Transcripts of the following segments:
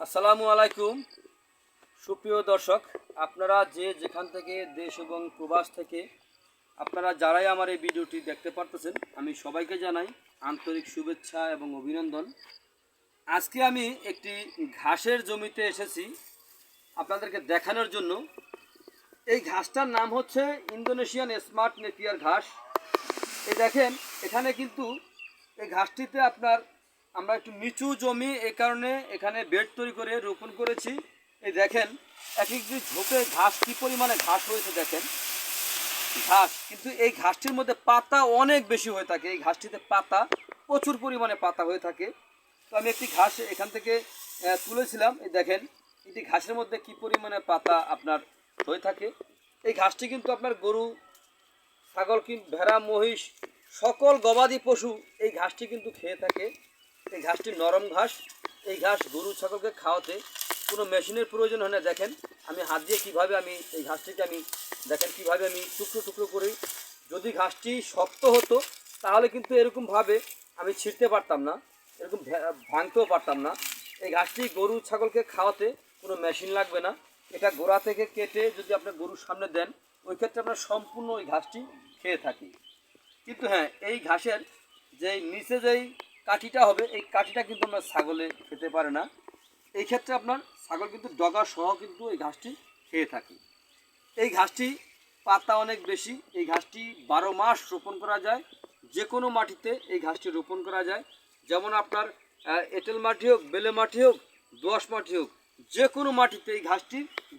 আসসালামু আলাইকুম। সুপ্রিয় দর্শক, আপনারা যে যেখান থেকে দেশ এবং প্রবাস থেকে আপনারা যারাই আমার এই ভিডিওটি দেখতে পারতেছেন, আমি সবাইকে জানাই আন্তরিক শুভেচ্ছা এবং অভিনন্দন। আজকে আমি একটি ঘাসের জমিতে এসেছি আপনাদেরকে দেখানোর জন্য। এই ঘাসটার নাম হচ্ছে ইন্দোনেশিয়ান স্মার্ট নেপিয়ার ঘাস। এই দেখেন, এখানে কিন্তু এই ঘাসটিতে আপনার আমরা একটু নিচু জমি এই কারণে এখানে বেড তৈরি করে রোপণ করেছি। এই দেখেন এক একটি ঝোপে ঘাস, কী পরিমাণে ঘাস হয়েছে দেখেন। ঘাস, কিন্তু এই ঘাসটির মধ্যে পাতা অনেক বেশি হয়ে থাকে। এই ঘাসটিতে পাতা, প্রচুর পরিমাণে পাতা হয়ে থাকে। তো আমি একটি ঘাস এখান থেকে তুলেছিলাম। এই দেখেন, এটি ঘাসের মধ্যে কি পরিমাণে পাতা আপনার হয়ে থাকে। এই ঘাসটি কিন্তু আপনার গরু, ছাগল কি ভেড়া, মহিষ, সকল গবাদি পশু এই ঘাসটি কিন্তু খেয়ে থাকে। এই ঘাসটি নরম ঘাস, এই ঘাস গরু, ছাগলকে খাওয়াতে কোনো মেশিনের প্রয়োজন হয় না। দেখেন, আমি হাত দিয়ে কীভাবে আমি এই ঘাসটিকে আমি, দেখেন কীভাবে আমি টুকরো টুকরো করি যদি ঘাসটি শক্ত হতো, তাহলে কিন্তু এরকমভাবে আমি ছিঁড়তে পারতাম না, এরকম ভাঙতেও পারতাম না। এই ঘাসটি গরু, ছাগলকে খাওয়াতে কোনো মেশিন লাগবে না। এটা গোড়া থেকে কেটে যদি আপনি গরুর সামনে দেন, ওই ক্ষেত্রে আমরা সম্পূর্ণ ওই ঘাসটি খেয়ে থাকি। কিন্তু হ্যাঁ এই ঘাসের যেই, নিচে যেই কাঠিটা হবে, এই কাঠিটা কিন্তু আমরা ছাগলে খেতে পারে না। এই ক্ষেত্রে আপনার ছাগল কিন্তু ডগা সহ কিন্তু এই ঘাসটি খেয়ে থাকে। এই ঘাসটি পাতা অনেক বেশি, এই ঘাসটি বারো মাস রোপণ করা যায়। যে কোনো মাটিতে এই ঘাসটি রোপণ করা যায়। যেমন আপনার এঁটেল মাটি হোক, বেলে মাটি হোক দোআঁশ মাটি হোক যে কোনো মাটিতে এই ঘাসটি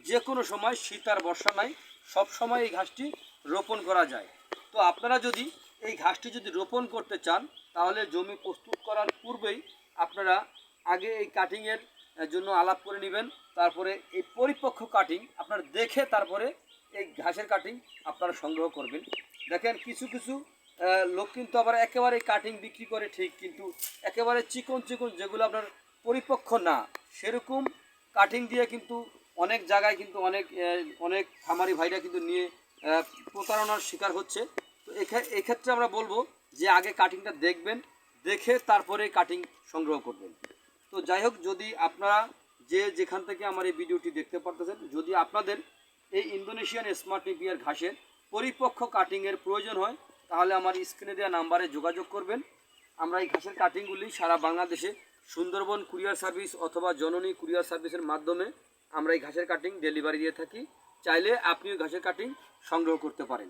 যে কোনো সময় শীত আর বর্ষা নাই, সব সময় এই ঘাসটি রোপণ করা যায়। তো আপনারা যদি এই ঘাসটি যদি রোপণ করতে চান, তাহলে জমি প্রস্তুত করার পূর্বেই আপনারা আগে এই কাটিংয়ের জন্য আলাপ করে নেবেন। তারপরে এই পরিপক্ক কাটিং আপনার দেখে তারপরে এই ঘাসের কাটিং আপনারা সংগ্রহ করবেন। দেখেন কিছু কিছু লোক কিন্তু আবার একেবারে কাটিং বিক্রি করে ঠিক, কিন্তু একেবারে চিকন চিকন যেগুলো আপনার পরিপক্ক না, সেরকম কাটিং দিয়ে কিন্তু অনেক জায়গায় কিন্তু অনেক অনেক খামারি ভাইরা কিন্তু নিয়ে প্রতারণার শিকার হচ্ছে। এক্ষেত্রে আমরা বলব যে আগে কাটিংটা দেখবেন, দেখে তারপরে কাটিং সংগ্রহ করবেন। তো যাই হোক, যদি আপনারা যে যেখান থেকে আমার এই ভিডিওটি দেখতে পারতেছেন, যদি আপনাদের এই ইন্দোনেশিয়ান স্মার্ট নিপিয়ার ঘাসের পরিপক্ক কাটিংয়ের প্রয়োজন হয়, তাহলে আমার স্ক্রিনে দেওয়া নাম্বারে যোগাযোগ করবেন। আমরা এই ঘাসের কাটিংগুলি সারা বাংলাদেশে সুন্দরবন কুরিয়ার সার্ভিস অথবা জননী কুরিয়ার সার্ভিসের মাধ্যমে আমরা এই ঘাসের কাটিং ডেলিভারি দিয়ে থাকি। চাইলে আপনি ঘাসের কাটিং সংগ্রহ করতে পারেন।